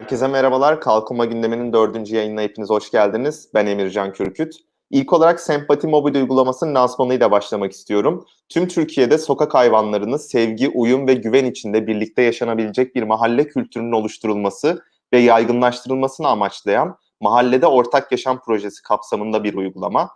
Herkese merhabalar. Kalkınma gündeminin dördüncü yayınına hepiniz hoş geldiniz. Ben Emircan Kürküt. İlk olarak Sempati mobil uygulamasının lansmanıyla başlamak istiyorum. Tüm Türkiye'de sokak hayvanlarını sevgi, uyum ve güven içinde birlikte yaşanabilecek bir mahalle kültürünün oluşturulması ve yaygınlaştırılmasını amaçlayan Mahallede Ortak Yaşam Projesi kapsamında bir uygulama.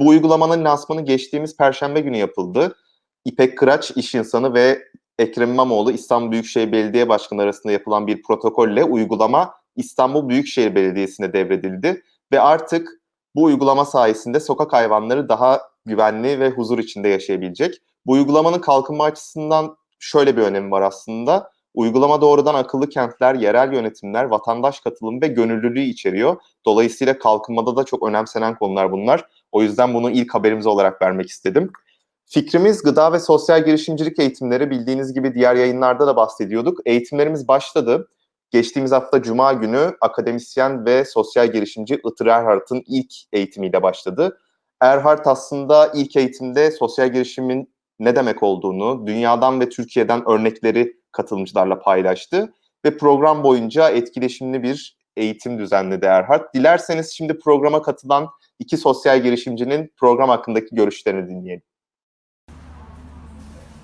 Bu uygulamanın lansmanı geçtiğimiz Perşembe günü yapıldı. İpek Kıraç, iş insanı ve Ekrem İmamoğlu İstanbul Büyükşehir Belediye Başkanı arasında yapılan bir protokolle uygulama İstanbul Büyükşehir Belediyesi'ne devredildi ve artık bu uygulama sayesinde sokak hayvanları daha güvenli ve huzur içinde yaşayabilecek. Bu uygulamanın kalkınma açısından şöyle bir önemi var aslında. Uygulama doğrudan akıllı kentler, yerel yönetimler, vatandaş katılımı ve gönüllülüğü içeriyor. Dolayısıyla kalkınmada da çok önemsenen konular bunlar. O yüzden bunu ilk haberimiz olarak vermek istedim. Fikrimiz gıda ve sosyal girişimcilik eğitimleri bildiğiniz gibi diğer yayınlarda da bahsediyorduk. Eğitimlerimiz başladı. Geçtiğimiz hafta Cuma günü akademisyen ve sosyal girişimci Itır Erhart'ın ilk eğitimiyle başladı. Erhart aslında ilk eğitimde sosyal girişimin ne demek olduğunu, dünyadan ve Türkiye'den örnekleri katılımcılarla paylaştı. Ve program boyunca etkileşimli bir eğitim düzenledi Erhard. Dilerseniz şimdi programa katılan iki sosyal girişimcinin program hakkındaki görüşlerini dinleyelim.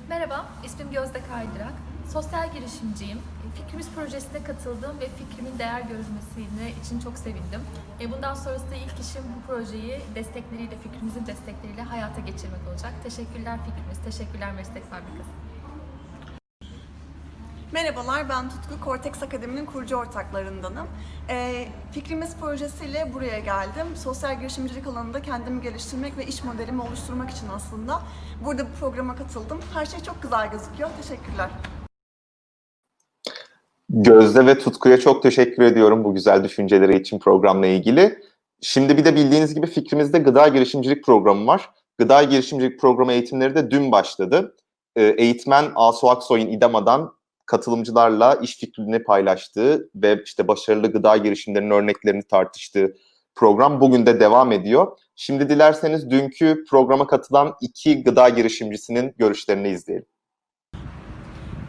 Merhaba, ismim Gözde Kaydırak. Sosyal girişimciyim. Fikrimiz projesine katıldım ve fikrimin değer görülmesine için çok sevindim. E, Bundan sonrasında ilk işim bu projeyi destekleriyle, fikrimizin destekleriyle hayata geçirmek olacak. Teşekkürler fikrimiz, teşekkürler Meslek Fabrikası. Merhabalar, ben Tutku Cortex Akademi'nin kurucu ortaklarındanım. Ee, Fikrimiz projesiyle buraya geldim. Sosyal girişimcilik alanında kendimi geliştirmek ve iş modelimi oluşturmak için aslında burada bu programa katıldım. Her şey çok güzel gözüküyor. Teşekkürler. Gözde ve Tutku'ya çok teşekkür ediyorum bu güzel düşünceleri için programla ilgili. Şimdi bir de bildiğiniz gibi fikrimizde gıda girişimcilik programı var. Gıda girişimcilik programı eğitimleri de dün başladı. Ee, eğitmen Asu Aksoy'un İDAMA'dan katılımcılarla iş fikrini paylaştığı ve işte başarılı gıda girişimlerinin örneklerini tartıştığı program bugün de devam ediyor. Şimdi dilerseniz dünkü programa katılan iki gıda girişimcisinin görüşlerini izleyelim.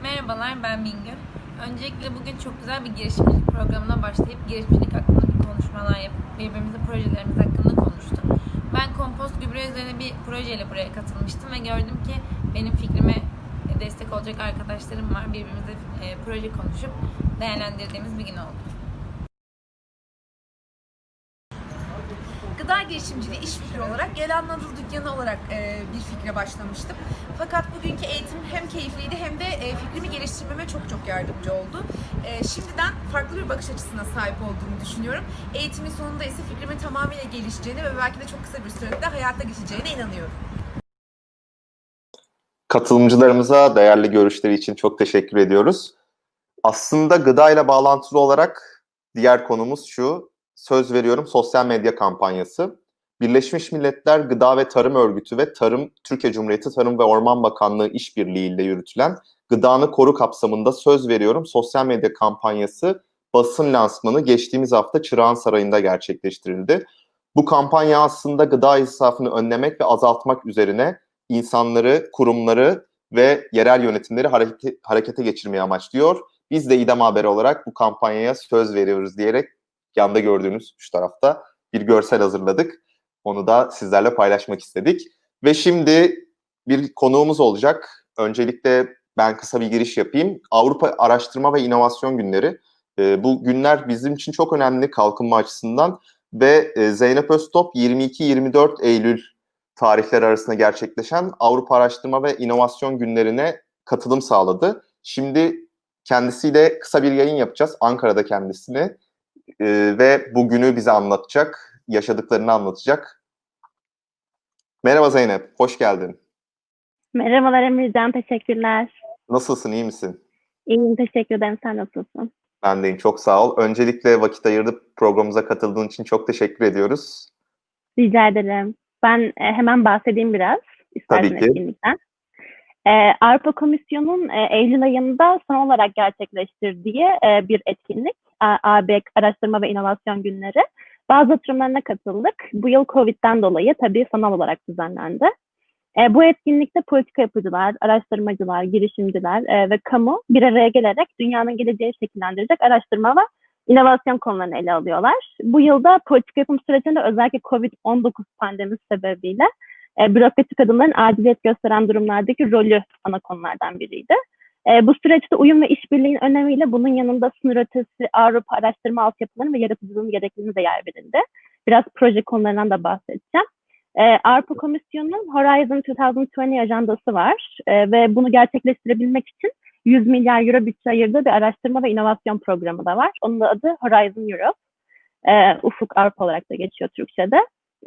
Merhabalar ben Bingöl. Öncelikle bugün çok güzel bir girişimcilik programına başlayıp girişimcilik hakkında bir konuşmalar yapıp birbirimizin projelerimiz hakkında konuştuk. Ben kompost gübre üzerine bir projeyle buraya katılmıştım ve gördüm ki benim fikrime destek olacak arkadaşlarım var. Birbirimizle e, proje konuşup değerlendirdiğimiz bir gün oldu. gıda girişimciliği iş fikri olarak Gelen Nadıl Dükkanı olarak e, bir fikre başlamıştım. Fakat bugünkü eğitim hem keyifliydi hem de e, fikrimi geliştirmeme çok çok yardımcı oldu. E, şimdiden farklı bir bakış açısına sahip olduğumu düşünüyorum. Eğitimin sonunda ise fikrimin tamamıyla gelişeceğine ve belki de çok kısa bir sürede hayata geçeceğine inanıyorum. Katılımcılarımıza değerli görüşleri için çok teşekkür ediyoruz. Aslında gıda ile bağlantılı olarak diğer konumuz şu. Söz veriyorum sosyal medya kampanyası. Birleşmiş Milletler Gıda ve Tarım Örgütü ve Tarım Türkiye Cumhuriyeti Tarım ve Orman Bakanlığı işbirliğiyle yürütülen Gıdanı Koru kapsamında söz veriyorum sosyal medya kampanyası basın lansmanı geçtiğimiz hafta Çırağan Sarayı'nda gerçekleştirildi. Bu kampanya aslında gıda israfını önlemek ve azaltmak üzerine insanları, kurumları ve yerel yönetimleri harekete, harekete geçirmeyi amaçlıyor. Biz de İdam Haber olarak bu kampanyaya söz veriyoruz diyerek yanda gördüğünüz şu tarafta bir görsel hazırladık. Onu da sizlerle paylaşmak istedik. Ve şimdi bir konuğumuz olacak. Öncelikle ben kısa bir giriş yapayım. Avrupa Araştırma ve İnovasyon Günleri. E, bu günler bizim için çok önemli kalkınma açısından ve e, Zeynep Öztop 22-24 Eylül tarihler arasında gerçekleşen Avrupa Araştırma ve İnovasyon Günlerine katılım sağladı. Şimdi kendisiyle kısa bir yayın yapacağız. Ankara'da kendisini e, ve bugünü bize anlatacak, yaşadıklarını anlatacak. Merhaba Zeynep, hoş geldin. Merhabalar Emircan, teşekkürler. Nasılsın, iyi misin? İyiyim, teşekkür ederim. Sen nasılsın? Ben deyim, çok sağ ol. Öncelikle vakit ayırıp programımıza katıldığın için çok teşekkür ediyoruz. Rica ederim. Ben e, hemen bahsedeyim biraz istersen Tabii ki. etkinlikten. E, Avrupa Komisyonu'nun e, Eylül ayında son olarak gerçekleştirdiği e, bir etkinlik. AB Araştırma ve İnovasyon Günleri. Bazı oturumlarına katıldık. Bu yıl Covid'den dolayı tabii sanal olarak düzenlendi. E, bu etkinlikte politika yapıcılar, araştırmacılar, girişimciler e, ve kamu bir araya gelerek dünyanın geleceği şekillendirecek araştırma ve inovasyon konularını ele alıyorlar. Bu yılda politika yapım sürecinde özellikle COVID-19 pandemisi sebebiyle e, bürokratik adımların aciliyet gösteren durumlardaki rolü ana konulardan biriydi. E, bu süreçte uyum ve işbirliğinin önemiyle bunun yanında sınır ötesi Avrupa araştırma altyapılarının ve yaratıcılığın gerekliliğine de yer verildi. Biraz proje konularından da bahsedeceğim. E, Avrupa Komisyonu'nun Horizon 2020 ajandası var e, ve bunu gerçekleştirebilmek için 100 milyar euro bütçe ayırdığı bir araştırma ve inovasyon programı da var. Onun da adı Horizon Europe. E, Ufuk Avrupa olarak da geçiyor Türkçe'de.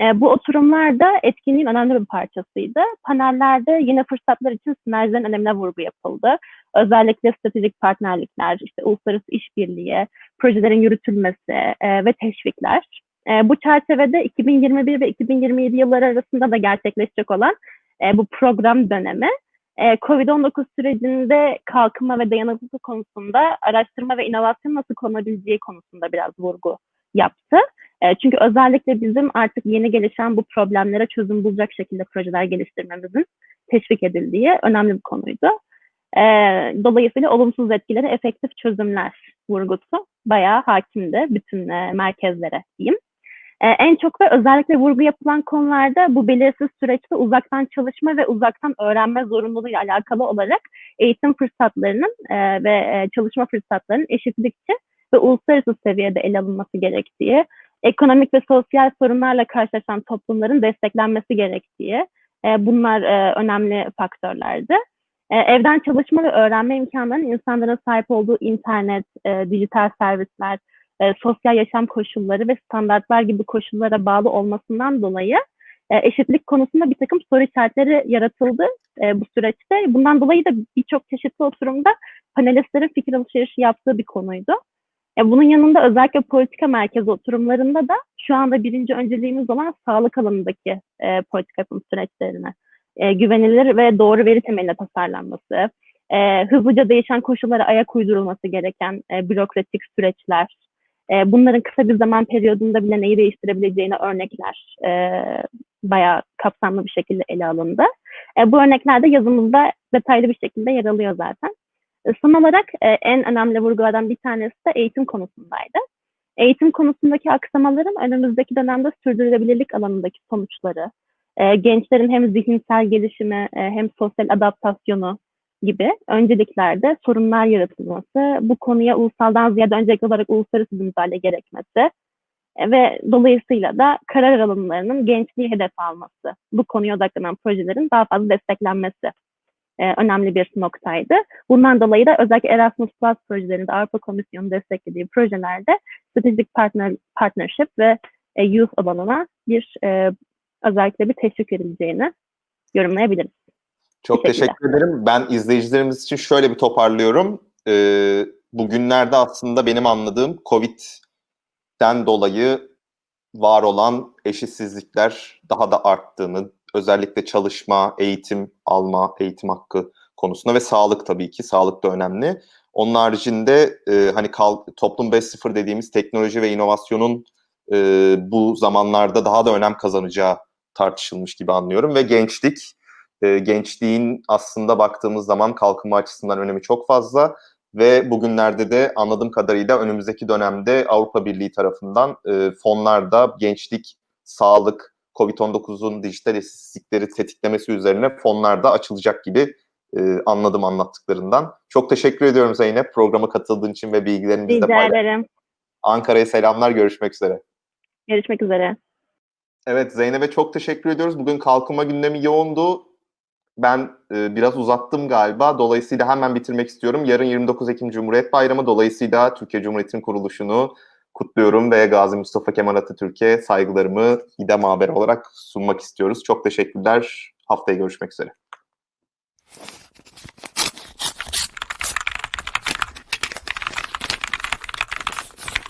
E, bu oturumlar da etkinliğin önemli bir parçasıydı. Panellerde yine fırsatlar için sinerjilerin önemine vurgu yapıldı. Özellikle stratejik partnerlikler, işte uluslararası işbirliği, projelerin yürütülmesi e, ve teşvikler. E, bu çerçevede 2021 ve 2027 yılları arasında da gerçekleşecek olan e, bu program dönemi e, COVID-19 sürecinde kalkınma ve dayanıklılık konusunda araştırma ve inovasyon nasıl konabileceği konusunda biraz vurgu yaptı. E, çünkü özellikle bizim artık yeni gelişen bu problemlere çözüm bulacak şekilde projeler geliştirmemizin teşvik edildiği önemli bir konuydu. E, dolayısıyla olumsuz etkileri efektif çözümler vurgusu bayağı hakimdi bütün e, merkezlere diyeyim. E, en çok ve özellikle vurgu yapılan konularda bu belirsiz süreçte uzaktan çalışma ve uzaktan öğrenme zorunluluğuyla alakalı olarak eğitim fırsatlarının e, ve e, çalışma fırsatlarının eşitlikçi ve uluslararası seviyede ele alınması gerektiği, ekonomik ve sosyal sorunlarla karşılaşan toplumların desteklenmesi gerektiği, e, bunlar e, önemli faktörlerdi. E, evden çalışma ve öğrenme imkanlarının insanların sahip olduğu internet, e, dijital servisler, e, sosyal yaşam koşulları ve standartlar gibi koşullara bağlı olmasından dolayı e, eşitlik konusunda bir takım soru işaretleri yaratıldı e, bu süreçte. Bundan dolayı da birçok çeşitli oturumda panelistlerin fikir alışverişi yaptığı bir konuydu. E, bunun yanında özellikle politika merkezi oturumlarında da şu anda birinci önceliğimiz olan sağlık alanındaki e, politika yapım süreçlerine e, güvenilir ve doğru veri temeline tasarlanması, e, hızlıca değişen koşullara ayak uydurulması gereken e, bürokratik süreçler, e, bunların kısa bir zaman periyodunda bile neyi değiştirebileceğine örnekler e, bayağı kapsamlı bir şekilde ele alındı. E, bu örnekler de yazımızda detaylı bir şekilde yer alıyor zaten. E, son olarak e, en önemli vurgulardan bir tanesi de eğitim konusundaydı. Eğitim konusundaki aksamaların önümüzdeki dönemde sürdürülebilirlik alanındaki sonuçları, e, gençlerin hem zihinsel gelişimi e, hem sosyal adaptasyonu gibi önceliklerde sorunlar yaratılması, bu konuya ulusaldan ziyade öncelikli olarak uluslararası bir müdahale gerekmesi e, ve dolayısıyla da karar alımlarının gençliği hedef alması, bu konuya odaklanan projelerin daha fazla desteklenmesi e, önemli bir noktaydı. Bundan dolayı da özellikle Erasmus Plus projelerinde Avrupa Komisyonu desteklediği projelerde stratejik partner, partnership ve e, youth alanına bir e, özellikle bir teşvik edileceğini yorumlayabiliriz. Çok teşekkür ederim. Ben izleyicilerimiz için şöyle bir toparlıyorum. Ee, bugünlerde aslında benim anladığım Covid'den dolayı var olan eşitsizlikler daha da arttığını, özellikle çalışma, eğitim alma, eğitim hakkı konusunda ve sağlık tabii ki. Sağlık da önemli. Onun haricinde e, hani kal, toplum 5.0 dediğimiz teknoloji ve inovasyonun e, bu zamanlarda daha da önem kazanacağı tartışılmış gibi anlıyorum ve gençlik e, gençliğin aslında baktığımız zaman kalkınma açısından önemi çok fazla ve bugünlerde de anladığım kadarıyla önümüzdeki dönemde Avrupa Birliği tarafından e, fonlarda gençlik, sağlık, COVID-19'un dijital eşitsizlikleri tetiklemesi üzerine fonlar da açılacak gibi e, anladım anlattıklarından. Çok teşekkür ediyorum Zeynep programa katıldığın için ve bilgilerini bizle paylaştığın. Ankara'ya selamlar, görüşmek üzere. Görüşmek üzere. Evet Zeynep'e çok teşekkür ediyoruz. Bugün kalkınma gündemi yoğundu. Ben e, biraz uzattım galiba. Dolayısıyla hemen bitirmek istiyorum. Yarın 29 Ekim Cumhuriyet Bayramı. Dolayısıyla Türkiye Cumhuriyeti'nin kuruluşunu kutluyorum ve Gazi Mustafa Kemal Atatürk'e saygılarımı İDEM haber olarak sunmak istiyoruz. Çok teşekkürler. Haftaya görüşmek üzere.